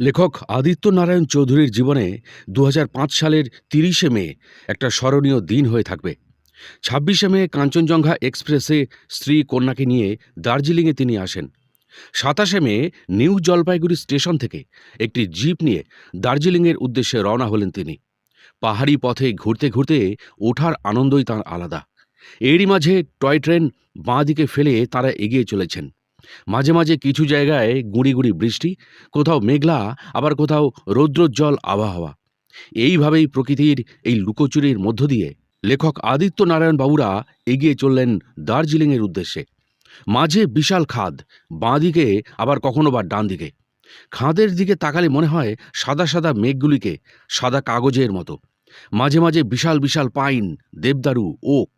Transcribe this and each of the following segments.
লেখক আদিত্য নারায়ণ চৌধুরীর জীবনে দু হাজার পাঁচ সালের তিরিশে মে একটা স্মরণীয় দিন হয়ে থাকবে। ছাব্বিশে মে কাঞ্চনজঙ্ঘা এক্সপ্রেসে স্ত্রী কন্যাকে নিয়ে দার্জিলিংয়ে তিনি আসেন। সাতাশে মে নিউ জলপাইগুড়ি স্টেশন থেকে একটি জিপ নিয়ে দার্জিলিংয়ের উদ্দেশ্যে রওনা হলেন তিনি। পাহাড়ি পথে ঘুরতে ঘুরতে ওঠার আনন্দই তাঁর আলাদা। এরই মাঝে টয় ট্রেন বাঁ দিকে ফেলে তারা এগিয়ে চলেছেন। মাঝে মাঝে কিছু জায়গায় গুঁড়ি গুঁড়ি বৃষ্টি, কোথাও মেঘলা, আবার কোথাও রৌদ্রোজ্জ্বল আবহাওয়া। এইভাবেই প্রকৃতির এই লুকোচুরির মধ্য দিয়ে লেখক আদিত্য নারায়ণ বাবুরা এগিয়ে চললেন দার্জিলিংয়ের উদ্দেশ্যে। মাঝে বিশাল খাদ, বাঁ দিকে, আবার কখনো বা ডান দিকে। খাদের দিকে তাকালে মনে হয় সাদা সাদা মেঘগুলিকে সাদা কাগজের মতো। মাঝে মাঝে বিশাল বিশাল পাইন, দেবদারু, ওক,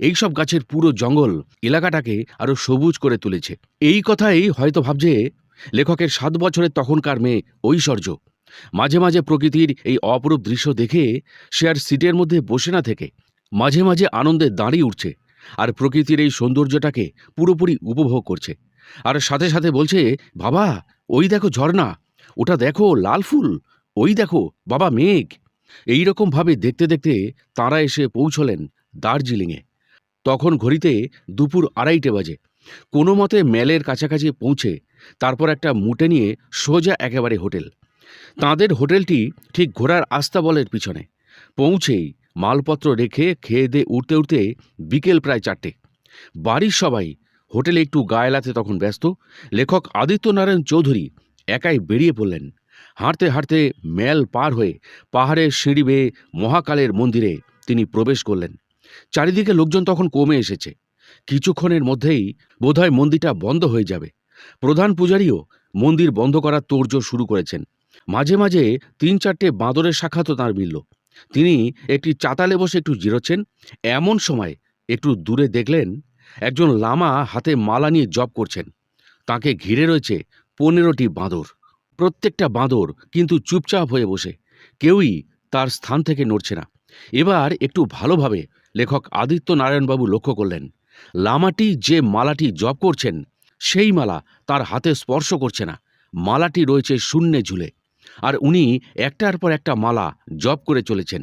এইসব গাছের পুরো জঙ্গল এলাকাটাকে আরও সবুজ করে তুলেছে। এই কথাই হয়তো ভাবছে লেখকের সাত বছরের তখনকার মেয়ে ঐশ্বর্য। মাঝে মাঝে প্রকৃতির এই অপরূপ দৃশ্য দেখে সে আর সিটের মধ্যে বসে না থেকে। মাঝে মাঝে আনন্দে দাঁড়িয়ে উঠছে আর প্রকৃতির এই সৌন্দর্যটাকে পুরোপুরি উপভোগ করছে। আর সাথে সাথে বলছে, বাবা, ওই দেখো ঝর্ণা, ওটা দেখো লাল ফুল, ওই দেখো, বাবা মেঘ। এই রকমভাবে দেখতে দেখতে তাঁরা এসে পৌঁছলেন দার্জিলিংয়ে। তখন ঘড়িতে দুপুর আড়াইটে বাজে। কোনো মতে মেলের কাছাকাছি পৌঁছে তারপর একটা মুটে নিয়ে সোজা একেবারে হোটেল। তাঁদের হোটেলটি ঠিক ঘোড়ার আস্তাবলের পিছনে। পৌঁছেই মালপত্র রেখে খেয়ে দিয়ে উঠতে উঠতে বিকেল প্রায় চারটে। বাড়ির সবাই হোটেলে একটু গায়েলাতে তখন ব্যস্ত। লেখক আদিত্য নারায়ণ চৌধুরী একাই বেরিয়ে পড়লেন। হাঁটতে হাঁটতে মেল পার হয়ে পাহাড়ের সিঁড়ি বেয়ে মহাকালের মন্দিরে তিনি প্রবেশ করলেন। চারিদিকে লোকজন তখন কমে এসেছে। কিছুক্ষণের মধ্যেই বোধহয় মন্দিরটা বন্ধ হয়ে যাবে। প্রধান পূজারীও মন্দির বন্ধ করার তোড়জোড় শুরু করেছেন। মাঝে মাঝে তিন চারটে বাঁদরের শাখা তো তাঁর মিলল। তিনি একটি চাতালে বসে একটু জিরোচ্ছেন। এমন সময় একটু দূরে দেখলেন একজন লামা হাতে মালা নিয়ে জপ করছেন। তাকে ঘিরে রয়েছে পনেরোটি বাঁদর। প্রত্যেকটা বাঁদর কিন্তু চুপচাপ হয়ে বসে। কেউই তার স্থান থেকে নড়ছে না। এবার একটু ভালোভাবে লেখক আদিত্য নারায়ণবাবু লক্ষ্য করলেন। লামাটি যে মালাটি জপ করছেন, সেই মালা তার হাতে স্পর্শ করছে না। মালাটি রয়েছে শূন্যে ঝুলে। আর উনি একটার পর একটা মালা জপ করে চলেছেন।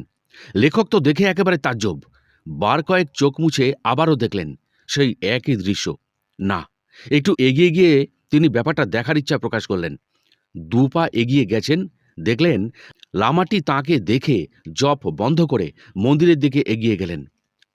লেখক তো দেখে একেবারে তাজ্জব। বার কয়েক চোখ মুছে আবারও দেখলেন সেই একই দৃশ্য। না, একটু এগিয়ে গিয়ে তিনি ব্যাপারটা দেখার ইচ্ছা প্রকাশ করলেন। দু পা এগিয়ে গেছেন, দেখলেন লামাটি তাকে দেখে জপ বন্ধ করে মন্দিরের দিকে এগিয়ে গেলেন।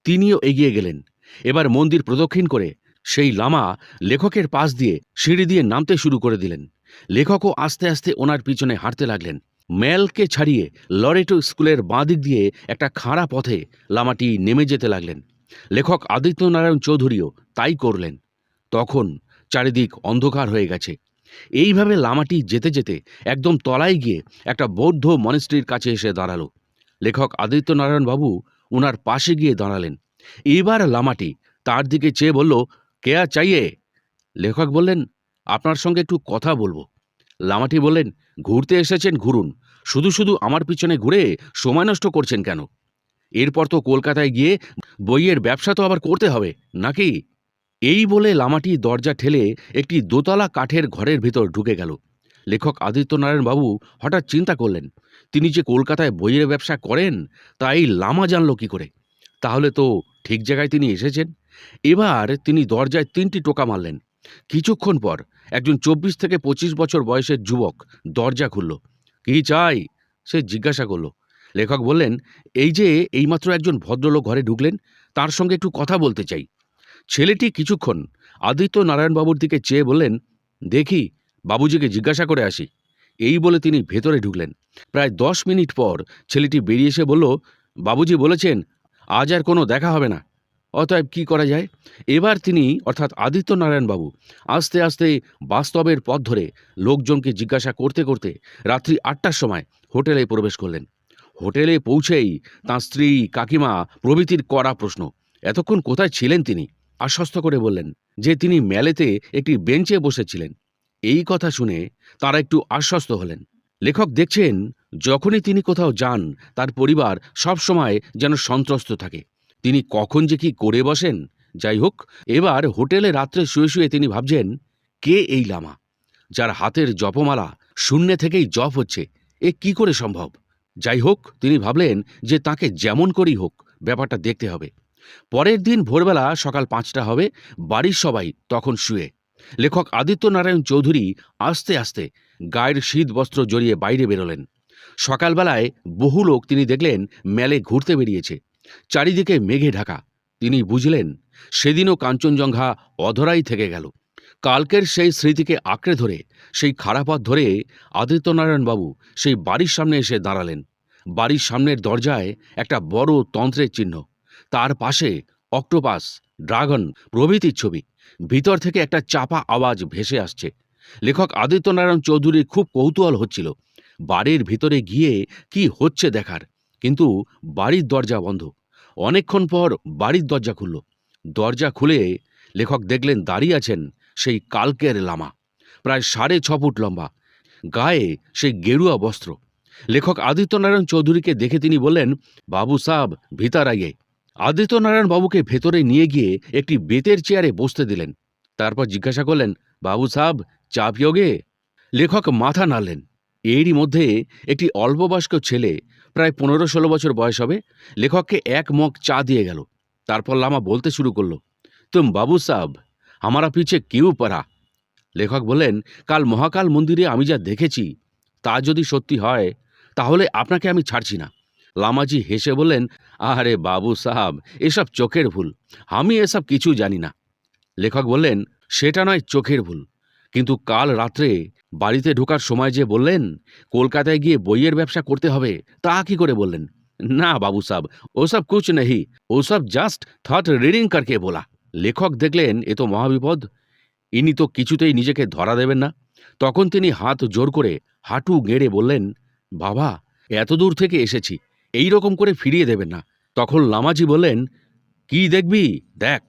তিনিও এগিয়ে গেলেন। এবার মন্দির প্রদক্ষিণ করে সেই লামা লেখকের পাশ দিয়ে সিঁড়ি দিয়ে নামতে শুরু করে দিলেন। লেখকও আস্তে আস্তে ওনার পিছনে হাঁটতে লাগলেন। ম্যালকে ছাড়িয়ে লরেটো স্কুলের বাঁ দিক দিয়ে একটা খাঁড়া পথে লামাটি নেমে যেতে লাগলেন। লেখক আদিত্যনারায়ণ চৌধুরীও তাই করলেন। তখন চারিদিক অন্ধকার হয়ে গেছে। এইভাবে লামাটি যেতে যেতে একদম তলায় গিয়ে একটা বৌদ্ধ মনেস্ট্রির কাছে এসে দাঁড়াল। লেখক আদিত্য নারায়ণ বাবু ওনার পাশে গিয়ে দাঁড়ালেন। এইবার লামাটি তার দিকে চেয়ে বলল কেয়া চাইয়ে? লেখক বললেন, আপনার সঙ্গে একটু কথা বলব। লামাটি বললেন, ঘুরতে এসেছেন, ঘুরুন। শুধু শুধু আমার পিছনে ঘুরে সময় নষ্ট করছেন কেন? এরপর তো কলকাতায় গিয়ে বইয়ের ব্যবসা তো আবার করতে হবে, নাকি? এই বলে লামাটি দরজা ঠেলে একটি দোতলা কাঠের ঘরের ভিতর ঢুকে গেল। লেখক আদিত্যনারায়ণ বাবু হঠাৎ চিন্তা করলেন, তিনি যে কলকাতায় বইয়ের ব্যবসা করেন তা এই লামা জানল কী করে? তাহলে তো ঠিক জায়গায় তিনি এসেছেন। এবার তিনি দরজায় তিনটি টোকা মারলেন। কিছুক্ষণ পর একজন চব্বিশ থেকে পঁচিশ বছর বয়সের যুবক দরজা খুলল। কি চাই? সে জিজ্ঞাসা করল। লেখক বললেন, এই যে এইমাত্র একজন ভদ্রলোক ঘরে ঢুকলেন, তার সঙ্গে একটু কথা বলতে চাই। ছেলেটি কিছুক্ষণ আদিত্য নারায়ণবাবুর দিকে চেয়ে বললেন, দেখি, বাবুজিকে জিজ্ঞাসা করে আসি। এই বলে তিনি ভেতরে ঢুকলেন। প্রায় দশ মিনিট পর ছেলেটি বেরিয়ে এসে বলল, বাবুজি বলেছেন, আজ আর কোনো দেখা হবে না। অতএব কি করা যায়? এবার তিনি, অর্থাৎ আদিত্য নারায়ণবাবু, আস্তে আস্তে বাস্তবের পথ ধরে লোকজনকে জিজ্ঞাসা করতে করতে রাত্রি আটটার সময় হোটেলে প্রবেশ করলেন। হোটেলে পৌঁছেই তাঁর স্ত্রী কাকিমা প্রভৃতির কড়া প্রশ্ন, এতক্ষণ কোথায় ছিলেন তিনি? আশ্বস্ত করে বললেন যে তিনি মেলেতে একটি বেঞ্চে বসেছিলেন। এই কথা শুনে তারা একটু আশ্বস্ত হলেন। লেখক দেখছেন, যখনই তিনি কোথাও যান, তার পরিবার সব সময় যেন সন্ত্রস্ত থাকে। তিনি কখন যে কি করে বসেন? যাই হোক, এবার হোটেলে রাত্রে শুয়ে শুয়ে তিনি ভাবছেন, কে এই লামা? যার হাতের জপমালা শূন্য থেকেই জপ হচ্ছে। এ কি করে সম্ভব? যাই হোক, তিনি ভাবলেন যে তাকে যেমন করেই হোক, ব্যাপারটা দেখতে হবে। পরের দিন ভোরবেলা সকাল পাঁচটা হবে, বাড়ির সবাই তখন শুয়ে। লেখক আদিত্য নারায়ণ চৌধুরী আস্তে আস্তে গায়ের শীত বস্ত্র জড়িয়ে বাইরে বেরোলেন। সকালবেলায় বহু লোক তিনি দেখলেন মেলে ঘুরতে বেরিয়েছে। চারিদিকে মেঘে ঢাকা। তিনি বুঝলেন, সেদিনও কাঞ্চনজঙ্ঘা অধরাই থেকে গেল। কালকের সেই স্মৃতিকে আঁকড়ে ধরে, সেই খারাপথ ধরে আদিত্যনারায়ণবাবু সেই বাড়ির সামনে এসে দাঁড়ালেন। বাড়ির সামনের দরজায় একটা বড় তন্ত্রের চিহ্ন। তার পাশে অক্টোপাস, ড্রাগন প্রভৃতির ছবি। ভিতর থেকে একটা চাপা আওয়াজ ভেসে আসছে। লেখক আদিত্যনারায়ণ চৌধুরীর খুব কৌতূহল হচ্ছিল। বাড়ির ভিতরে গিয়ে কি হচ্ছে দেখার, কিন্তু বাড়ির দরজা বন্ধ। অনেকক্ষণ পর বাড়ির দরজা খুলল। দরজা খুলে লেখক দেখলেন দাঁড়িয়ে আছেন সেই কালকের লামা। প্রায় সাড়ে ছ ফুট লম্বা। গায়ে সেই গেরুয়া বস্ত্র। লেখক আদিত্যনারায়ণ চৌধুরীকে দেখে তিনি বললেন, বাবু সাব ভিতার আইয়ে আদিত্যনারায়ণ বাবুকে ভেতরে নিয়ে গিয়ে একটি বেতের চেয়ারে বসতে দিলেন। তারপর জিজ্ঞাসা করলেন, বাবু সাব, চা পিয়োগে? লেখক মাথা নাড়লেন। এরই মধ্যে একটি অল্পবয়স্ক ছেলে, প্রায় পনেরো ষোলো বছর বয়স হবে, লেখককে এক মগ চা দিয়ে গেল। তারপর লামা বলতে শুরু করল, তুম বাবু সাব আমারা পিছে কেউ পড়া? লেখক বললেন, কাল মহাকাল মন্দিরে আমি যা দেখেছি, তা যদি সত্যি হয়, তাহলে আপনাকে আমি ছাড়ছি না। লামাজি হেসে বললেন আরে বাবু সাহাব, এসব চোখের ভুল। আমি এসব কিছু জানি না। লেখক বললেন, সেটা নয় চোখের ভুল। কিন্তু কাল রাত্রে বাড়িতে ঢোকার সময় যে বললেন, কলকাতায় গিয়ে বইয়ের ব্যবসা করতে হবে, তা কি করে বললেন? না বাবু সাহেব, ওসব কুছ নেই ওসব জাস্ট থট রিডিং করকে বলা। লেখক দেখলেন, এ তো মহাবিপদ। ইনি তো কিছুতেই নিজেকে ধরা দেবেন না। তখন তিনি হাত জোর করে হাঁটু গেড়ে বললেন, বাবা এত দূর থেকে এসেছি। এই রকম করে ফিরিয়ে দেবেন না। তখন লামাজি বললেন, কি দেখবি? দেখ।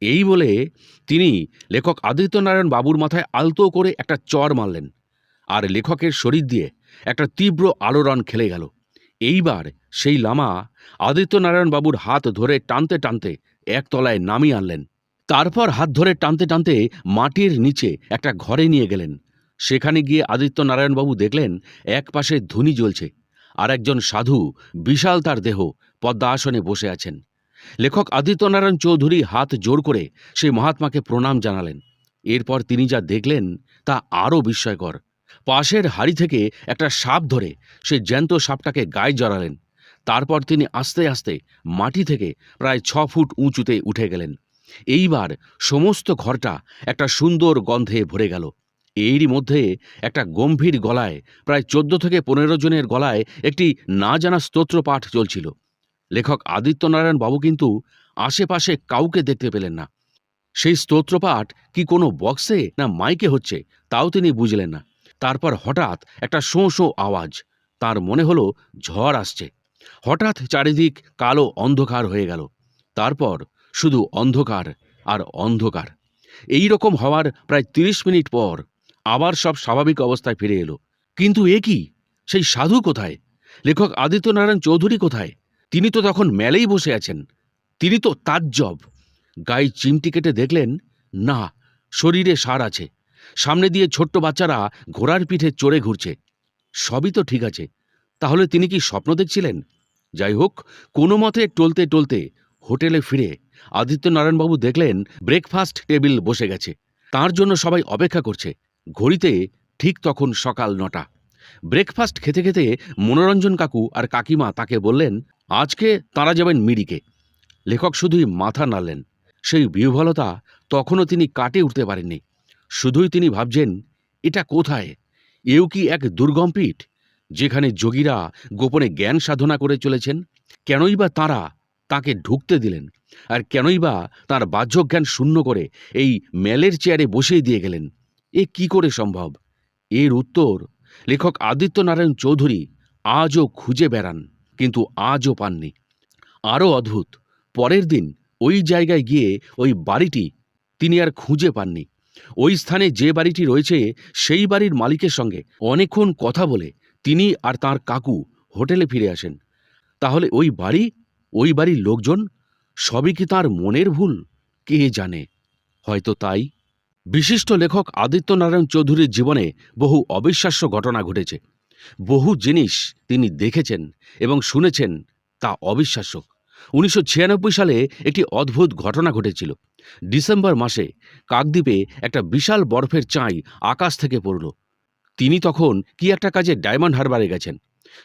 এই বলে তিনি লেখক আদিত্যনারায়ণ বাবুর মাথায় আলতো করে একটা চর মারলেন আর লেখকের শরীর দিয়ে একটা তীব্র আলোড়ন খেলে গেল। এইবার সেই লামা আদিত্যনারায়ণ বাবুর হাত ধরে টানতে টানতে একতলায় নামিয়ে আনলেন। তারপর হাত ধরে টানতে টানতে মাটির নিচে একটা ঘরে নিয়ে গেলেন। সেখানে গিয়ে আদিত্যনারায়ণবাবু দেখলেন, এক পাশে ধুনি জ্বলছে। আর একজন সাধু বিশাল তার দেহ পদ্মা আসনে বসে আছেন। লেখক আদিত্যনারায়ণ চৌধুরী হাত জোর করে সেই মহাত্মাকে প্রণাম জানালেন। এরপর তিনি যা দেখলেন তা আরও বিস্ময়কর। পাশের হাড়ি থেকে একটা সাপ ধরে সে জ্যান্ত সাপটাকে গায়ে জড়ালেন। তারপর তিনি আস্তে আস্তে মাটি থেকে প্রায় ছ ফুট উঁচুতে উঠে গেলেন। এইবার সমস্ত ঘরটা একটা সুন্দর গন্ধে ভরে গেল। এরই মধ্যে একটা গম্ভীর গলায়, প্রায় চোদ্দ থেকে পনেরো জনের গলায় একটি না জানা স্তোত্র পাঠ চলছিল। লেখক আদিত্যনারায়ণ বাবু কিন্তু আশেপাশে কাউকে দেখতে পেলেন না। সেই স্তোত্রপাঠ কি কোনো বক্সে না মাইকে হচ্ছে, তাও তিনি বুঝলেন না। তারপর হঠাৎ একটা শোঁ শোঁ আওয়াজ, তার মনে হলো ঝড় আসছে। হঠাৎ চারিদিক কালো অন্ধকার হয়ে গেল। তারপর শুধু অন্ধকার আর অন্ধকার। এই রকম হওয়ার প্রায় তিরিশ মিনিট পর আবার সব স্বাভাবিক অবস্থায় ফিরে এলো। কিন্তু এ কি? সেই সাধু কোথায়? লেখক আদিত্যনারায়ণ চৌধুরী কোথায়? তিনি তো তখন মেলেই বসে আছেন। তিনি তো তাজ্জব। গায়ে চিমটি কেটে দেখলেন, না, শরীরে সার আছে। সামনে দিয়ে ছোট্ট বাচ্চারা ঘোড়ার পিঠে চড়ে ঘুরছে। সবই তো ঠিক আছে। তাহলে তিনি কি স্বপ্ন দেখছিলেন? যাই হোক, কোনো মতে টলতে টলতে হোটেলে ফিরে আদিত্যনারায়ণবাবু দেখলেন, ব্রেকফাস্ট টেবিল বসে গেছে। তার জন্য সবাই অপেক্ষা করছে। ঘড়িতে ঠিক তখন সকাল নটা। ব্রেকফাস্ট খেতে খেতে মনোরঞ্জন কাকু আর কাকিমা তাকে বললেন, আজকে তারা যাবেন মিরিকে। লেখক শুধুই মাথা নাড়লেন। সেই বিহ্বলতা তখনও তিনি কাটে উঠতে পারেননি। শুধুই তিনি ভাবছেন, এটা কোথায়? এও কি এক দুর্গম পীঠ, যেখানে যোগীরা গোপনে জ্ঞান সাধনা করে চলেছেন? কেনই বা তাঁরা তাকে ঢুকতে দিলেন? আর কেনই বা তার বাহ্যজ্ঞান শূন্য করে এই মেলের চেয়ারে বসিয়ে দিয়ে গেলেন? এ কি করে সম্ভব? এর উত্তর লেখক আদিত্যনারায়ণ চৌধুরী আজও খুঁজে বেড়ান, কিন্তু আজও পাননি। আরও অদ্ভুত, পরের দিন ওই জায়গায় গিয়ে ওই বাড়িটি তিনি আর খুঁজে পাননি। ওই স্থানে যে বাড়িটি রয়েছে সেই বাড়ির মালিকের সঙ্গে অনেকক্ষণ কথা বলে তিনি আর তার কাকু হোটেলে ফিরে আসেন। তাহলে ওই বাড়ি, ওই বাড়ির লোকজন, সবই কি তার মনের ভুল? কে জানে? হয়তো তাই। বিশিষ্ট লেখক আদিত্য নারায়ণ চৌধুরীর জীবনে বহু অবিশ্বাস্য ঘটনা ঘটেছে। বহু জিনিস তিনি দেখেছেন এবং শুনেছেন তা অবিশ্বাস্য। উনিশশো ছিয়ানব্বই সালে একটি অদ্ভুত ঘটনা ঘটেছিল। ডিসেম্বর মাসে কাকদ্বীপে একটা বিশাল বরফের চাঁই আকাশ থেকে পড়ল। তিনি তখন কি একটা কাজে ডায়মন্ড হারবারে গেছেন।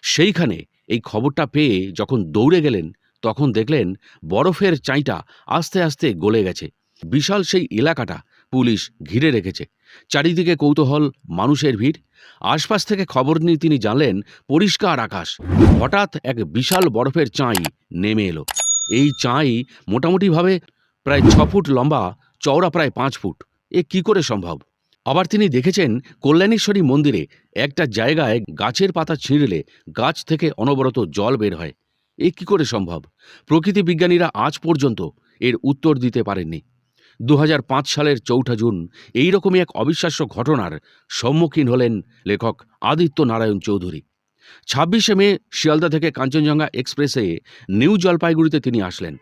সেইখানে এই খবরটা পেয়ে যখন দৌড়ে গেলেন, তখন দেখলেন বরফের চাঁইটা আস্তে আস্তে গলে গেছে। বিশাল সেই এলাকাটা পুলিশ ঘিরে রেখেছে। চারিদিকে কৌতূহল, মানুষের ভিড়। আশপাশ থেকে খবর নিয়ে তিনি জানলেন, পরিষ্কার আকাশ। হঠাৎ এক বিশাল বরফের চাঁই নেমে এলো। এই চাঁই মোটামুটিভাবে প্রায় ছ ফুট লম্বা, চওড়া প্রায় পাঁচ ফুট। এ কি করে সম্ভব? আবার তিনি দেখেছেন, কল্যাণেশ্বরী মন্দিরে একটা জায়গায় গাছের পাতা ছিঁড়লে গাছ থেকে অনবরত জল বের হয়। এ কি করে সম্ভব? প্রকৃতি বিজ্ঞানীরা আজ পর্যন্ত এর উত্তর দিতে পারেননি। দু হাজার পাঁচ সালের চৌঠা জুন এই রকমই এক অবিশ্বাস্য ঘটনার সম্মুখীন হলেন লেখক আদিত্য নারায়ণ চৌধুরী। ছাব্বিশে মে শিয়ালদা থেকে কাঞ্চনজঙ্ঘা এক্সপ্রেসে নিউ জলপাইগুড়িতে তিনি আসলেন।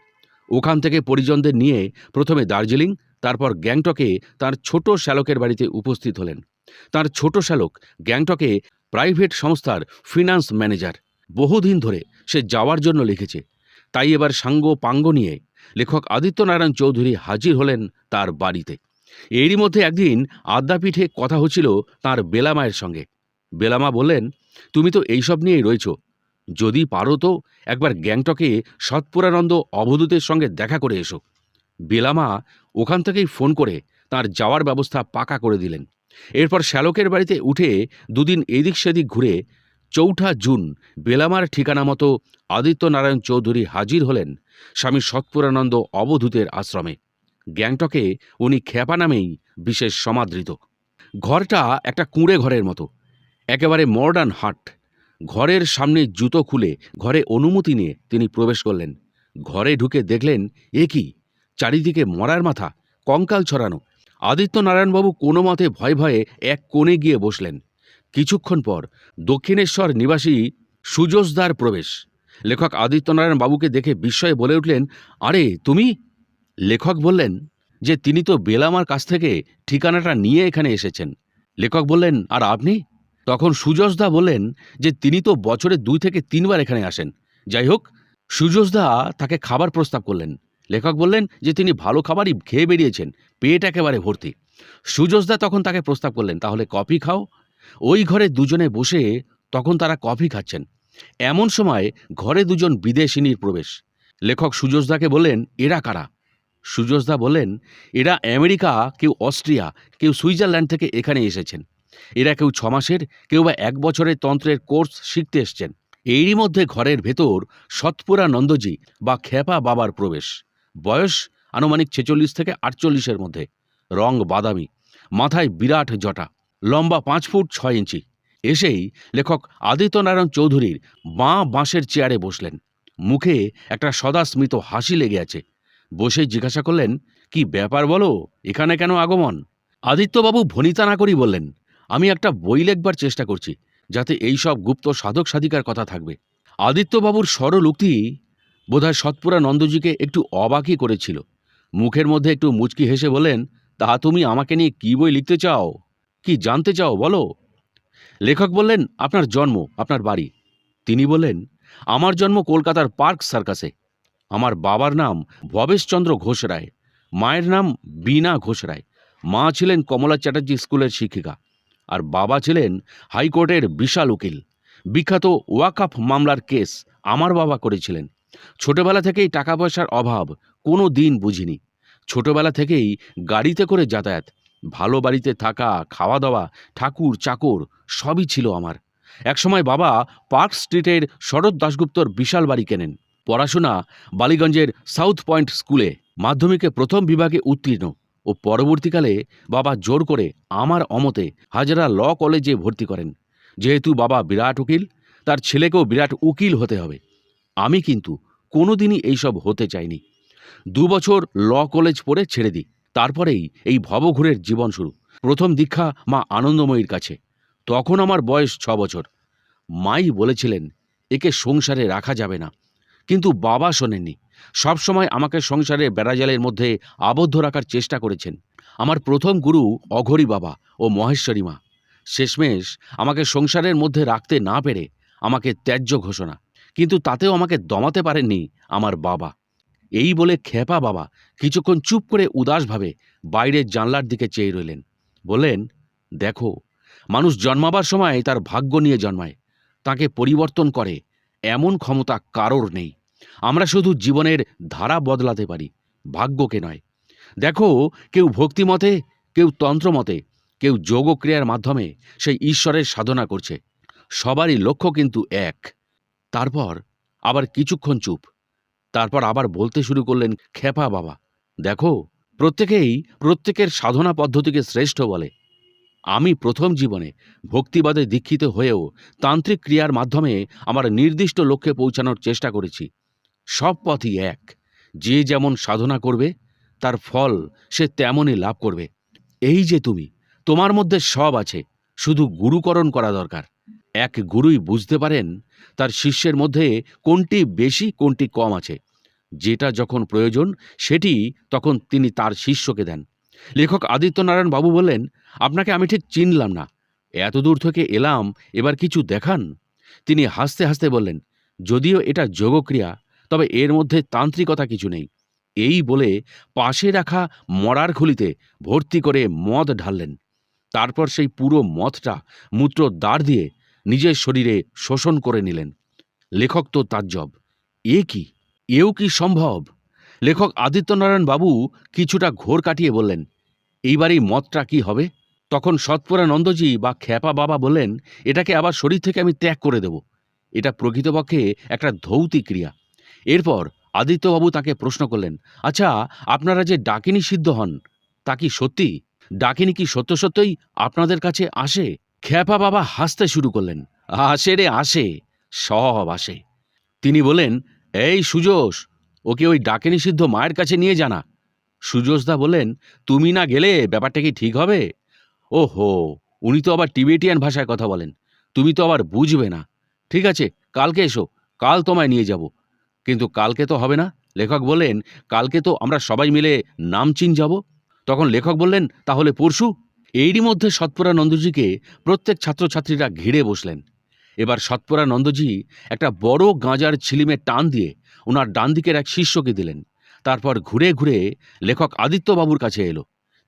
ওখান থেকে পরিজনদের নিয়ে প্রথমে দার্জিলিং, তারপর গ্যাংটকে তার ছোট শ্যালকের বাড়িতে উপস্থিত হলেন। তার ছোট শ্যালক গ্যাংটকে প্রাইভেট সংস্থার ফিনান্স ম্যানেজার। বহুদিন ধরে সে যাওয়ার জন্য লিখেছে। তাই এবার সাঙ্গ পাঙ্গ নিয়ে লেখক আদিত্য নারায়ণ চৌধুরী হাজির হলেন তার বাড়িতে। এরই মধ্যে একদিন আদ্যাপীঠে কথা হচ্ছিল তার বেলামায়ের সঙ্গে। বেলামা বললেন, তুমি তো এইসব নিয়েই রয়েছ। যদি পারো তো একবার গ্যাংটকে সৎপুরানন্দ অবধূতের সঙ্গে দেখা করে এসো। বেলামা ওখান থেকেই ফোন করে তার যাওয়ার ব্যবস্থা পাকা করে দিলেন। এরপর শ্যালকের বাড়িতে উঠে দুদিন এদিক সেদিক ঘুরে চৌঠা জুন বেলামার ঠিকানা মতো আদিত্য নারায়ণ চৌধুরী হাজির হলেন স্বামী সৎপুরানন্দ অবধূতের আশ্রমে। গ্যাংটকে উনি খ্যাপা নামেই বিশেষ সমাদৃত। ঘরটা একটা কুঁড়ে ঘরের মতো, একেবারে মডার্ন হাট। ঘরের সামনে জুতো খুলে ঘরে অনুমতি নিয়ে তিনি প্রবেশ করলেন। ঘরে ঢুকে দেখলেন, এ কি? চারিদিকে মরার মাথা, কঙ্কাল ছড়ানো। আদিত্যনারায়ণবাবু কোনো মতে ভয়ে ভয়ে এক কোণে গিয়ে বসলেন। কিছুক্ষণ পর দক্ষিণেশ্বর নিবাসী সুজোসদার প্রবেশ। লেখক আদিত্যনারায়ণ বাবুকে দেখে বিস্ময়ে বলে উঠলেন, আরে, তুমি? লেখক বললেন, যে তিনি তো বেলামার কাছ থেকে ঠিকানাটা নিয়ে এখানে এসেছেন। লেখক বললেন, আর আপনি? তখন সুজসদা বললেন, যে তিনি তো বছরে দুই থেকে তিনবার এখানে আসেন। যাই হোক, সুজসদা তাকে খাবার প্রস্তাব করলেন। লেখক বললেন, যে তিনি ভালো খাবারই খেয়ে বেরিয়েছেন, পেট একেবারে ভর্তি। সুজসদা তখন তাকে প্রস্তাব করলেন, তাহলে কফি খাও ওই ঘরে দুজনে বসে তখন তারা কফি খাচ্ছেন। এমন সময় ঘরে দুজন বিদেশিনীর প্রবেশ। লেখক সুজসদাকে বললেন, এরা কারা? সুজসদা বললেন, এরা আমেরিকা, কেউ অস্ট্রিয়া, কেউ সুইজারল্যান্ড থেকে এখানে এসেছেন। এরা কেউ ছমাসের, কেউ বা এক বছরের তন্ত্রের কোর্স শিখতে এসছেন। এরই মধ্যে ঘরের ভেতর সৎপুরা নন্দজি বা খেপা বাবার প্রবেশ। বয়স আনুমানিক ছেচল্লিশ থেকে আটচল্লিশের মধ্যে। রং বাদামি। মাথায় বিরাট জটা। লম্বা পাঁচ ফুট ছয় ইঞ্চি। এসেই লেখক আদিত্যনারায়ণ চৌধুরীর বাঁ বাঁশের চেয়ারে বসলেন। মুখে একটা সদা স্মিত হাসি লেগে আছে। বসে জিজ্ঞাসা করলেন, কি ব্যাপার বলো? এখানে কেন আগমন? আদিত্যবাবু ভনিতা না করেই বললেন, আমি একটা বই লেখবার চেষ্টা করছি, যাতে এই সব গুপ্ত সাধক সাধিকার কথা থাকবে। আদিত্যবাবুর সরল উক্তি বোধহয় সৎপুরা নন্দজিকে একটু অবাকই করেছিল। মুখের মধ্যে একটু মুচকি হেসে বললেন, তা তুমি আমাকে নিয়ে কী বই লিখতে চাও? কি জানতে চাও বলো? লেখক বললেন, আপনার জন্ম, আপনার বাড়ি। তিনি বললেন, আমার জন্ম কলকাতার পার্ক সার্কাসে। আমার বাবার নাম ভবেশচন্দ্র ঘোষ রায়। মায়ের নাম বীণা ঘোষ রায়। মা ছিলেন কমলা চ্যাটার্জি স্কুলের শিক্ষিকা আর বাবা ছিলেন হাইকোর্টের বিশাল উকিল। বিখ্যাত ওয়াকাফ মামলার কেস আমার বাবা করেছিলেন। ছোটবেলা থেকেই টাকা পয়সার অভাব কোনো দিন বুঝিনি। ছোটবেলা থেকেই গাড়িতে করে যাতায়াত ভালো বাড়িতে থাকা খাওয়া দাওয়া ঠাকুর, চাকর, সবই ছিল আমার। একসময় বাবা পার্ক স্ট্রিটের শরৎ দাশগুপ্তর বিশাল বাড়ি কেনেন। পড়াশোনা বালিগঞ্জের সাউথ পয়েন্ট স্কুলে, মাধ্যমিকে প্রথম বিভাগে উত্তীর্ণ ও পরবর্তীকালে বাবা জোর করে আমার অমতে হাজারা ল কলেজে ভর্তি করেন। যেহেতু বাবা বিরাট উকিল, তার ছেলেকেও বিরাট উকিল হতে হবে। আমি কিন্তু কোনোদিনই এইসব হতে চাইনি। দু বছর ল কলেজ পড়ে ছেড়ে দিই। তারপরেই এই ভবঘুরের জীবন শুরু। প্রথম দীক্ষা মা আনন্দময়ীর কাছে। তখন আমার বয়স ছ বছর। মাই বলেছিলেন, একে সংসারে রাখা যাবে না। কিন্তু বাবা শোনেননি। সবসময় আমাকে সংসারে বেড়াজালের মধ্যে আবদ্ধ রাখার চেষ্টা করেছেন। আমার প্রথম গুরু অঘরী বাবা ও মহেশ্বরী মা। শেষমেশ আমাকে সংসারের মধ্যে রাখতে না পেরে আমাকে ত্যায্য ঘোষণা। কিন্তু তাতেও আমাকে দমাতে পারেননি আমার বাবা। এই বলে খেপা বাবা কিছুক্ষণ চুপ করে উদাসভাবে বাইরের জানলার দিকে চেয়ে রইলেন। বললেন, দেখো, মানুষ জন্মাবার সময় তার ভাগ্য নিয়ে জন্মায়। তাকে পরিবর্তন করে, এমন ক্ষমতা কারোর নেই। আমরা শুধু জীবনের ধারা বদলাতে পারি, ভাগ্যকে নয়। দেখো, কেউ ভক্তিমতে কেউ তন্ত্রমতে কেউ যোগক্রিয়ার মাধ্যমে সেই ঈশ্বরের সাধনা করছে। সবারই লক্ষ্য কিন্তু এক। তারপর আবার কিছুক্ষণ চুপ। তারপর আবার বলতে শুরু করলেন, খেপা বাবা, দেখো, প্রত্যেকেই প্রত্যেকের সাধনা পদ্ধতিকে শ্রেষ্ঠ বলে। আমি প্রথম জীবনে ভক্তিবাদে দীক্ষিত হয়েও তান্ত্রিক ক্রিয়ার মাধ্যমে আমার নির্দিষ্ট লক্ষ্যে পৌঁছানোর চেষ্টা করেছি। সব পথই এক। যে যেমন সাধনা করবে, তার ফল সে তেমনই লাভ করবে। এই যে তুমি, তোমার মধ্যে সব আছে, শুধু গুরুকরণ করা দরকার। এক গুরুই বুঝতে পারেন তার শিষ্যের মধ্যে কোনটি বেশি, কোনটি কম আছে। যেটা যখন প্রয়োজন, সেটি তখন তিনি তার শিষ্যকে দেন। লেখক আদিত্যনারায়ণ বাবু বললেন, আপনাকে আমি ঠিক চিনলাম না। এত দূর থেকে এলাম, এবার কিছু দেখান? তিনি হাসতে হাসতে বললেন, যদিও এটা যোগক্রিয়া, তবে এর মধ্যে তান্ত্রিকতা কিছু নেই। এই বলে পাশে রাখা মরার খুলিতে ভর্তি করে মদ ঢাললেন। তারপর সেই পুরো মদটা মূত্র দাঁড় দিয়ে নিজের শরীরে শোষণ করে নিলেন। লেখক তো তাজ্জব এ কি? এও কি সম্ভব? লেখক আদিত্যনারায়ণ বাবু কিছুটা ঘোর কাটিয়ে বললেন এইবারই এই মতটা কি হবে? তখন সৎপুরানন্দজি বা খ্যাপা বাবা বললেন, এটাকে আবার শরীর থেকে আমি ত্যাগ করে দেব। এটা প্রকৃতপক্ষে একটা ধৌতি ক্রিয়া। এরপর আদিত্যবাবু তাকে প্রশ্ন করলেন আচ্ছা আপনারা যে ডাকিনী সিদ্ধ হন, তা কি সত্যি? ডাকিনী কি সত্য সত্যই আপনাদের কাছে আসে? খ্যাপা বাবা হাসতে শুরু করলেন। আসে রে, আসে। সব আসে। তিনি বলেন এই সুজোষ ওকে ওই ডাকিনী সিদ্ধ মায়ের কাছে নিয়ে জানা সুজোষদা বললেন, তুমি না গেলে ব্যাপারটা কি ঠিক হবে? ও হো উনি তো আবার টিবেটিয়ান ভাষায় কথা বলেন। তুমি তো আবার বুঝবে না। ঠিক আছে, কালকে এসো, কাল তোমায় নিয়ে যাব। কিন্তু কালকে তো হবে না। লেখক বললেন, কালকে তো আমরা সবাই মিলে নামচিন যাব। তখন লেখক বললেন, তাহলে পরশু এরই মধ্যে সৎপুরানন্দজিকে প্রত্যেক ছাত্রছাত্রীরা ঘিরে বসলেন। এবার সৎপুরানন্দজি একটা বড় গাঁজার ছিলিমে টান দিয়ে ওনার ডান দিকের এক শিষ্যকে দিলেন। তারপর ঘুরে ঘুরে লেখক আদিত্যবাবুর কাছে এলো।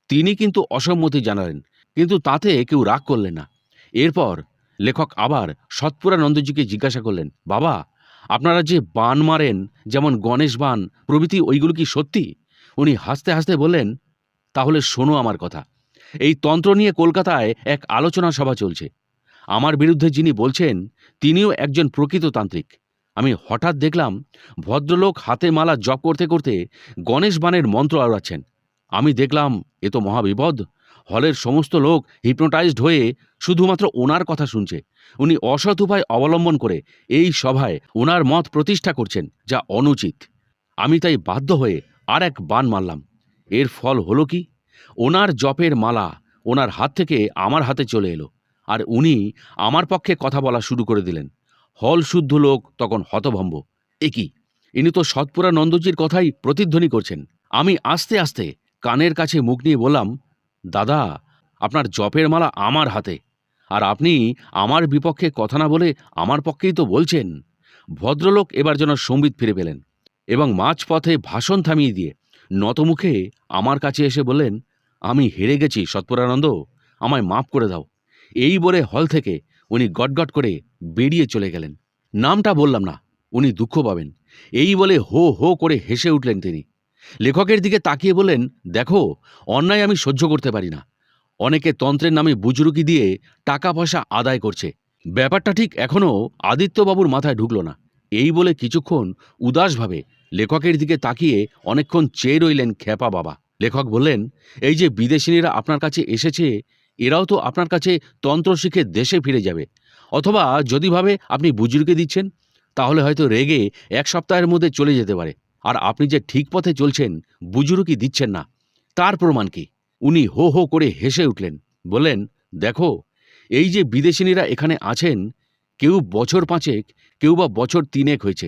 তিনি কিন্তু অসম্মতি জানালেন, কিন্তু তাতে কেউ রাগ করলেন না। এরপর লেখক আবার সৎপুরানন্দজিকে জিজ্ঞাসা করলেন, বাবা, আপনারা যে বান মারেন, যেমন গণেশ বান, প্রভৃতি ওইগুলো কি সত্যি? উনি হাসতে হাসতে বললেন, তাহলে শোনো আমার কথা। এই তন্ত্র নিয়ে কলকাতায় এক আলোচনা সভা চলছে। আমার বিরুদ্ধে যিনি বলছেন, তিনিও একজন প্রকৃত তান্ত্রিক। আমি হঠাৎ দেখলাম, ভদ্রলোক হাতে মালা জপ করতে করতে গণেশ বানের মন্ত্র আওড়াচ্ছেন। আমি দেখলাম, এ তো মহাবিপদ। হলের সমস্ত লোক হিপনোটাইজড হয়ে শুধুমাত্র ওনার কথা শুনছে। উনি অসৎ উপায় অবলম্বন করে এই সভায় ওনার মত প্রতিষ্ঠা করছেন, যা অনুচিত। আমি তাই বাধ্য হয়ে আর এক বান মারলাম। এর ফল হলো কি? ওনার জপের মালা ওনার হাত থেকে আমার হাতে চলে এলো, আর উনি আমার পক্ষে কথা বলা শুরু করে দিলেন। হল শুদ্ধ লোক, তখন হতভম্ব। এ কি? ইনি তো সৎপুরা নন্দজির কথাই প্রতিধ্বনি করছেন। আমি আস্তে আস্তে কানের কাছে মুখ নিয়ে বললাম, দাদা, আপনার জপের মালা আমার হাতে, আর আপনি আমার বিপক্ষে কথা না বলে আমার পক্ষেই তো বলছেন। ভদ্রলোক এবার যেন সম্বিত ফিরে পেলেন এবং মাঝপথে ভাষণ থামিয়ে দিয়ে নতমুখে আমার কাছে এসে বললেন আমি হেরে গেছি, সৎপুরানন্দ। আমায় মাফ করে দাও। এই বলে হল থেকে উনি গটগট করে বেরিয়ে চলে গেলেন। নামটা বললাম না, উনি দুঃখ পাবেন। এই বলে হো হো করে হেসে উঠলেন তিনি। লেখকের দিকে তাকিয়ে বললেন, দেখো, অন্যায় আমি সহ্য করতে পারি না। অনেকে তন্ত্রের নামে বুজরুকি দিয়ে টাকা পয়সা আদায় করছে। ব্যাপারটা ঠিক এখনও আদিত্যবাবুর মাথায় ঢুকল না। এই বলে কিছুক্ষণ উদাসভাবে লেখকের দিকে তাকিয়ে অনেকক্ষণ চেয়ে রইলেন খেপা বাবা। লেখক বললেন, এই যে বিদেশিনীরা আপনার কাছে এসেছে, এরাও তো আপনার কাছে তন্ত্র শিখে দেশে ফিরে যাবে। অথবা যদি ভাবে আপনি বুজুর্গে দিচ্ছেন, তাহলে হয়তো রেগে এক সপ্তাহের মধ্যে চলে যেতে পারে। আর আপনি যে ঠিক পথে চলছেন বুজুরুকি দিচ্ছেন না। তার প্রমাণ কি? উনি হো হো করে হেসে উঠলেন, বললেন, দেখো, এই যে বিদেশিনীরা এখানে আছেন, কেউ বছর পাঁচেক, কেউ বা বছর তিনেক হয়েছে।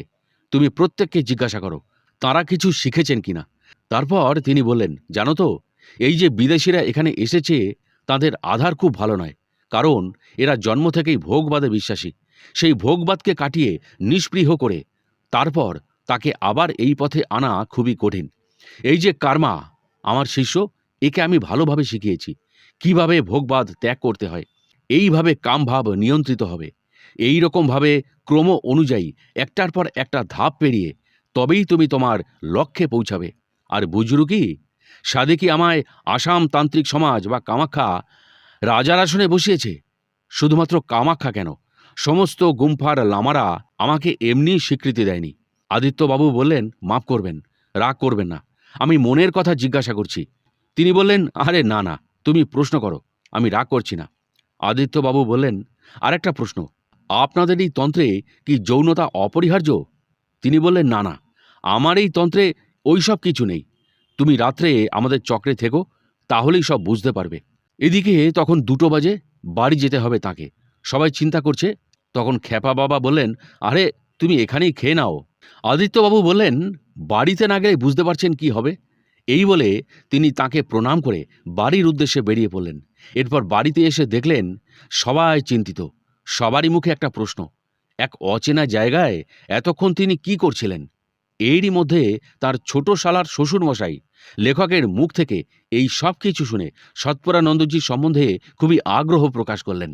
তুমি প্রত্যেককে জিজ্ঞাসা করো, তারা কিছু শিখেছেন কিনা? তারপর তিনি বললেন, জানো তো, এই যে বিদেশিরা এখানে এসেছে, তাদের আধার খুব ভালো নয়। কারণ, এরা জন্ম থেকেই ভোগবাদে বিশ্বাসী। সেই ভোগবাদকে কাটিয়ে নিষ্পৃহ করে। তারপর তাকে আবার এই পথে আনা খুবই কঠিন। এই যে কার্মা, আমার শিষ্য, একে আমি ভালোভাবে শিখিয়েছি। কীভাবে ভোগবাদ ত্যাগ করতে হয়? এইভাবে কামভাব নিয়ন্ত্রিত হবে। এই রকমভাবে ক্রম অনুযায়ী একটার পর একটা ধাপ পেরিয়ে, তবেই তুমি তোমার লক্ষ্যে পৌঁছাবে। আর বুঝরু কি সাদে কি আমায় আসাম তান্ত্রিক সমাজ বা কামাখ্যা রাজার আসনে বসিয়েছে? শুধুমাত্র কামাখ্যা কেন? সমস্ত গুম্ফার লামারা আমাকে এমনি স্বীকৃতি দেয়নি। আদিত্যবাবু বললেন, মাফ করবেন, রাগ করবেন না। আমি মনের কথা জিজ্ঞাসা করছি। তিনি বললেন, আরে না না, তুমি প্রশ্ন করো, আমি রাগ করছি না। আদিত্যবাবু বললেন, আরেকটা প্রশ্ন, আপনাদের এই তন্ত্রে কি যৌনতা অপরিহার্য? তিনি বললেন, না না, আমার এই তন্ত্রে ওইসব কিছু নেই। তুমি রাত্রে আমাদের চক্রে থেকো, তাহলেই সব বুঝতে পারবে। এদিকে তখন দুটো বাজে, বাড়ি যেতে হবে তাকে। সবাই চিন্তা করছে, তখন খেপা বাবা বললেন, আরে, তুমি এখানেই খেয়ে নাও। আদিত্যবাবু বললেন, বাড়িতে না গেলে বুঝতে পারছেন কি হবে? এই বলে তিনি তাকে প্রণাম করে বাড়ির উদ্দেশ্যে বেরিয়ে পড়লেন। এরপর বাড়িতে এসে দেখলেন, সবাই চিন্তিত। সবারই মুখে একটা প্রশ্ন, এক অচেনা জায়গায় এতক্ষণ তিনি কি করছিলেন? এরই মধ্যে তার ছোট শালার শ্বশুরমশাই, লেখকের মুখ থেকে এই সব কিছু শুনে সৎপরানন্দজির সম্বন্ধে খুবই আগ্রহ প্রকাশ করলেন।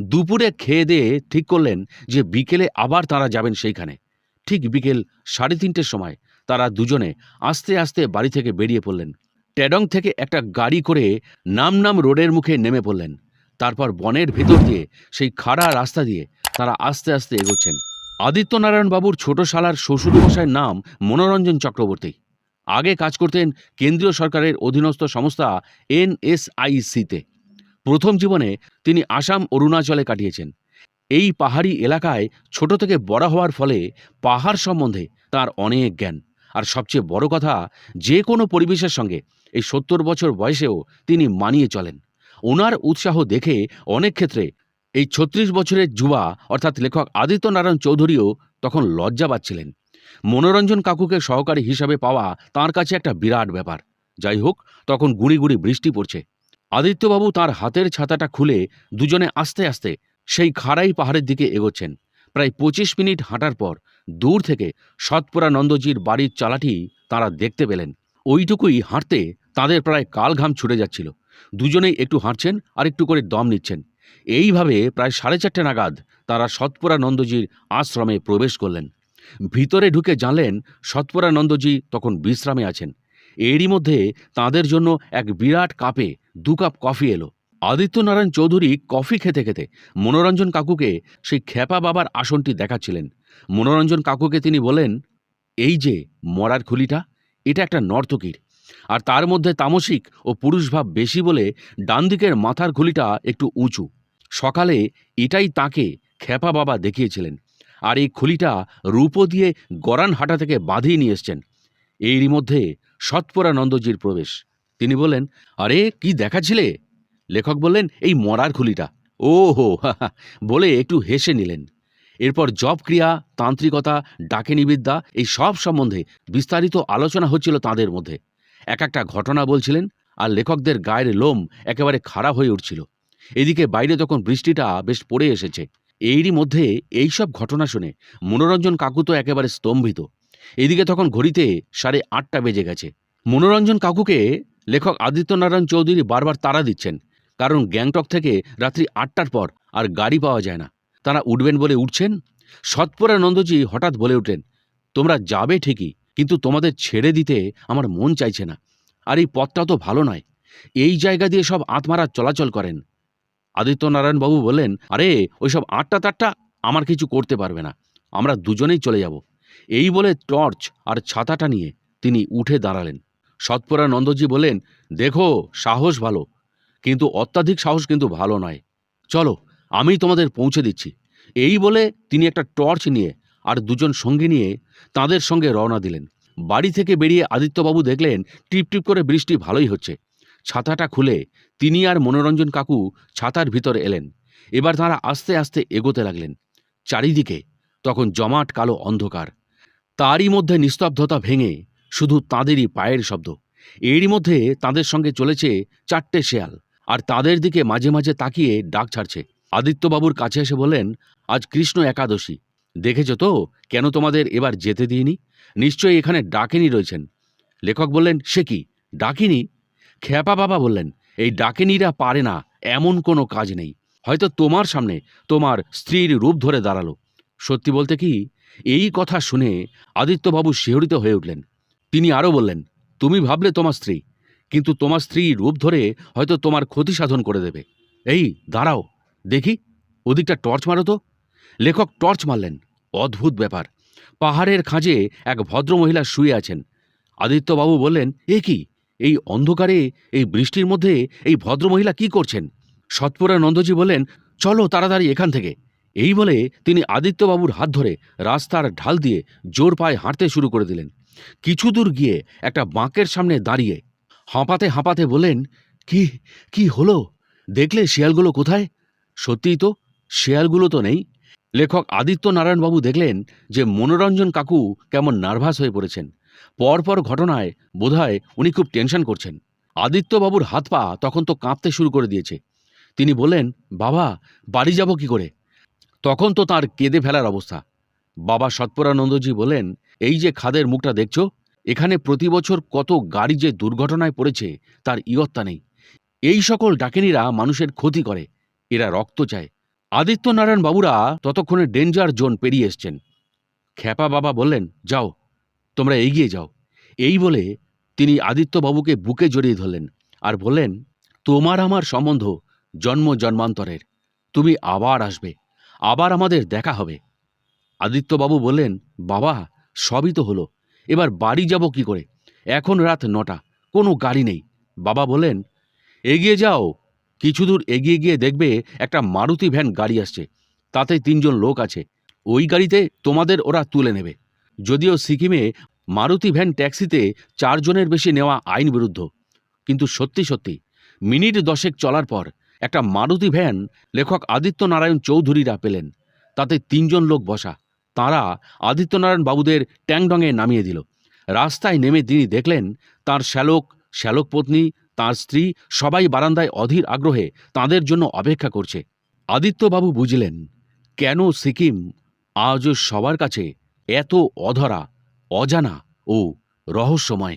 দুপুরে খেয়ে দিয়ে ঠিক করলেন যে বিকেলে আবার তারা যাবেন সেইখানে। ঠিক বিকেল সাড়ে তিনটের সময় তারা দুজনে আস্তে আস্তে বাড়ি থেকে বেরিয়ে পড়লেন। টেডং থেকে একটা গাড়ি করে নাম নাম রোডের মুখে নেমে পড়লেন। তারপর বনের ভেতর দিয়ে সেই খাড়া রাস্তা দিয়ে তারা আস্তে আস্তে এগোচ্ছেন। আদিত্যনারায়ণ বাবুর ছোট শালার শ্বশুরমশাইয়ের নাম মনোরঞ্জন চক্রবর্তী। আগে কাজ করতেন কেন্দ্রীয় সরকারের অধীনস্থ সংস্থা এনএসআইসিতে। প্রথম জীবনে তিনি আসাম অরুণাচলে কাটিয়েছেন। এই পাহাড়ি এলাকায় ছোট থেকে বড় হওয়ার ফলে পাহাড় সম্বন্ধে তার অনেক জ্ঞান। আর সবচেয়ে বড় কথা, যে কোনো পরিবেশের সঙ্গে এই সত্তর বছর বয়সেও তিনি মানিয়ে চলেন। ওনার উৎসাহ দেখে অনেক ক্ষেত্রে এই ছত্রিশ বছরের যুবা, অর্থাৎ লেখক আদিত্য নারায়ণ চৌধুরীও তখন লজ্জা পাচ্ছিলেন মনোরঞ্জন কাকুকে সহকারী হিসাবে পাওয়া তার কাছে একটা বিরাট ব্যাপার। যাই হোক, তখন গুড়ি গুড়ি বৃষ্টি পড়ছে। আদিত্যবাবু তার হাতের ছাতাটা খুলে দুজনে আস্তে আস্তে সেই খাড়াই পাহাড়ের দিকে এগোচ্ছেন। প্রায় পঁচিশ মিনিট হাঁটার পর দূর থেকে সৎপুরানন্দজির বাড়ির চালাটি তারা দেখতে পেলেন। ওইটুকুই হাঁটতে তাদের প্রায় কাল ঘাম ছুটে যাচ্ছিল। দুজনেই একটু হাঁটছেন আর একটু করে দম নিচ্ছেন। এইভাবে প্রায় সাড়ে চারটে নাগাদ তারা সৎপুরানন্দজির আশ্রমে প্রবেশ করলেন। ভিতরে ঢুকে জানলেন সৎপুরানন্দজি তখন বিশ্রামে আছেন। এরই মধ্যে তাদের জন্য এক বিরাট কাপে দু কাপ কফি এলো। আদিত্যনারায়ণ চৌধুরী কফি খেতে খেতে মনোরঞ্জন কাকুকে সেই খেপা বাবার আসনটি দেখাচ্ছিলেন। মনোরঞ্জন কাকুকে তিনি বলেন এই যে মরার খুলিটা, এটা একটা নর্তকীর। আর তার মধ্যে তামসিক ও পুরুষভাব বেশি বলে ডান দিকের মাথার খুলিটা একটু উঁচু। সকালে এটাই তাকে খেপা বাবা দেখিয়েছিলেন আর এই খুলিটা রূপো দিয়ে গরানহাটা থেকে বাঁধিয়ে নিয়ে এসছেন। এরই মধ্যে সৎপরানন্দজির প্রবেশ। তিনি বললেন, আরে, কি দেখাছিলে লেখক বললেন, এই মরার খুলিটা। ও হো বলে একটু হেসে নিলেন। এরপর জব ক্রিয়া তান্ত্রিকতা, ডাকেনি বিদ্যা এই সব সম্বন্ধে বিস্তারিত আলোচনা হচ্ছিল তাদের মধ্যে। এক একটা ঘটনা বলছিলেন আর লেখকদের গায়ের লোম একেবারে খাড়া হয়ে উঠছিল। এদিকে বাইরে তখন বৃষ্টিটা বেশ পড়ে এসেছে, এরই মধ্যে এই সব ঘটনা শুনে মনোরঞ্জন কাকু তো একেবারে স্তম্ভিত। এদিকে তখন ঘড়িতে সাড়ে আটটা বেজে গেছে। মনোরঞ্জন কাকুকে লেখক আদিত্যনারায়ণ চৌধুরী বারবার তাড়া দিচ্ছেন, কারণ গ্যাংটক থেকে রাত্রি আটটার পর আর গাড়ি পাওয়া যায় না। তারা উঠবেন বলে উঠছেন, সৎপরানন্দজি হঠাৎ বলে উঠলেন, তোমরা যাবে ঠিকই, কিন্তু তোমাদের ছেড়ে দিতে আমার মন চাইছে না, আর এই পথটা তো ভালো নয়। এই জায়গা দিয়ে সব আত্মারা চলাচল করেন। আদিত্যনারায়ণ বাবু বললেন, আরে, ওইসব আটটা তাটটা আমার কিছু করতে পারবে না। আমরা দুজনেই চলে যাব। এই বলে টর্চ আর ছাতাটা নিয়ে তিনি উঠে দাঁড়ালেন। সৎপরা নন্দজি বললেন, দেখো, সাহস ভালো, কিন্তু অত্যাধিক সাহস কিন্তু ভালো নয়। চলো, আমি তোমাদের পৌঁছে দিচ্ছি। এই বলে তিনি একটা টর্চ নিয়ে আর দুজন সঙ্গী নিয়ে তাদের সঙ্গে রওনা দিলেন। বাড়ি থেকে বেরিয়ে আদিত্যবাবু দেখলেন টিপ টিপ করে বৃষ্টি ভালোই হচ্ছে। ছাতাটা খুলে তিনি আর মনোরঞ্জন কাকু ছাতার ভিতরে এলেন। এবার তাঁরা আস্তে আস্তে এগোতে লাগলেন। চারিদিকে তখন জমাট কালো অন্ধকার। তারই মধ্যে নিস্তব্ধতা ভেঙে শুধু তাঁদেরই পায়ের শব্দ। এরই মধ্যে তাদের সঙ্গে চলেছে চারটে শেয়াল আর তাদের দিকে মাঝে মাঝে তাকিয়ে ডাক ছাড়ছে। আদিত্যবাবুর কাছে এসে বললেন, আজ কৃষ্ণ একাদশী। দেখেছ তো, কেন তোমাদের এবার যেতে দিইনি? নিশ্চয়ই এখানে ডাকেনি রয়েছেন। লেখক বললেন, সে কি? ডাকিনি? খ্যাপা বাবা বললেন, এই ডাকেনিরা পারে না, এমন কোনো কাজ নেই। হয়তো তোমার সামনে তোমার স্ত্রীর রূপ ধরে দাঁড়াল। সত্যি বলতে কি, এই কথা শুনে আদিত্যবাবু শিহরিত হয়ে উঠলেন। তিনি আরও বললেন, তুমি ভাবলে তোমার স্ত্রী, কিন্তু তোমার স্ত্রী রূপ ধরে হয়তো তোমার ক্ষতি সাধন করে দেবে। এই, দাঁড়াও, দেখি, ওদিকটা টর্চ মারো তো। লেখক টর্চ মারলেন, অদ্ভুত ব্যাপার। পাহাড়ের খাঁজে এক ভদ্রমহিলা শুয়ে আছেন। আদিত্যবাবু বললেন, এ কি এই অন্ধকারে, এই বৃষ্টির মধ্যে এই ভদ্রমহিলা কি করছেন? সৎপুরা নন্দজি বললেন, চলো তাড়াতাড়ি এখান থেকে। এই বলে তিনি আদিত্যবাবুর হাত ধরে রাস্তার ঢাল দিয়ে জোর পায়ে হাঁটতে শুরু করে দিলেন। কিছু দূর গিয়ে একটা বাঁকের সামনে দাঁড়িয়ে হাঁপাতে হাঁপাতে বলেন কি কি হলো? দেখলে শিয়ালগুলো কোথায়? সত্যিই তো, শিয়ালগুলো তো নেই। লেখক আদিত্য নারায়ণবাবু দেখলেন যে মনোরঞ্জন কাকু কেমন নার্ভাস হয়ে পড়েছেন। পরপর ঘটনায় বোধহয় উনি খুব টেনশন করছেন। আদিত্যবাবুর হাত পা তখন তো কাঁপতে শুরু করে দিয়েছে। তিনি বললেন, বাবা, বাড়ি যাব কি করে? তখন তো তার কেঁদে ফেলার অবস্থা। বাবা সৎপরানন্দজি বলেন এই যে খাদের মুখটা দেখছ, এখানে প্রতি বছর কত গাড়ি যে দুর্ঘটনায় পড়েছে, তার ইয়ত্তা নেই। এই সকল ডাকিনীরা মানুষের ক্ষতি করে, এরা রক্ত চায়। আদিত্যনারায়ণ বাবুরা ততক্ষণে ডেঞ্জার জোন পেরিয়ে এসছেন। খ্যাপা বাবা বললেন, যাও। তোমরা এগিয়ে যাও। এই বলে তিনি আদিত্যবাবুকে বুকে জড়িয়ে ধরলেন আর বললেন, তোমার আমার সম্বন্ধ জন্ম জন্মান্তরের। তুমি আবার আসবে, আবার আমাদের দেখা হবে। আদিত্যবাবু বললেন, বাবা, সবই তো হলো। এবার বাড়ি যাব কি করে? এখন রাত নটা, কোনো গাড়ি নেই। বাবা বললেন, এগিয়ে যাও। কিছু দূর এগিয়ে গিয়ে দেখবে একটা মারুতি ভ্যান গাড়ি আসছে। তাতে তিনজন লোক আছে। ওই গাড়িতে তোমাদের ওরা তুলে নেবে। যদিও সিকিমে মারুতি ভ্যান ট্যাক্সিতে চারজনের বেশি নেওয়া আইন বিরুদ্ধ। কিন্তু সত্যি সত্যি, মিনিট দশেক চলার পর একটা মারুতি ভ্যান লেখক আদিত্য নারায়ণ চৌধুরীরা পেলেন। তাতে তিনজন লোক বসা, তাঁরা আদিত্যনারায়ণ বাবুদের ট্যাংডঙে নামিয়ে দিল। রাস্তায় নেমে তিনি দেখলেন, তার শ্যালক শ্যালক পত্নী, তাঁর স্ত্রী সবাই বারান্দায় অধীর আগ্রহে তাঁদের জন্য অপেক্ষা করছে। আদিত্যবাবু বুঝলেন, কেন সিকিম আজও সবার কাছে এত অধরা অজানা ও রহস্যময়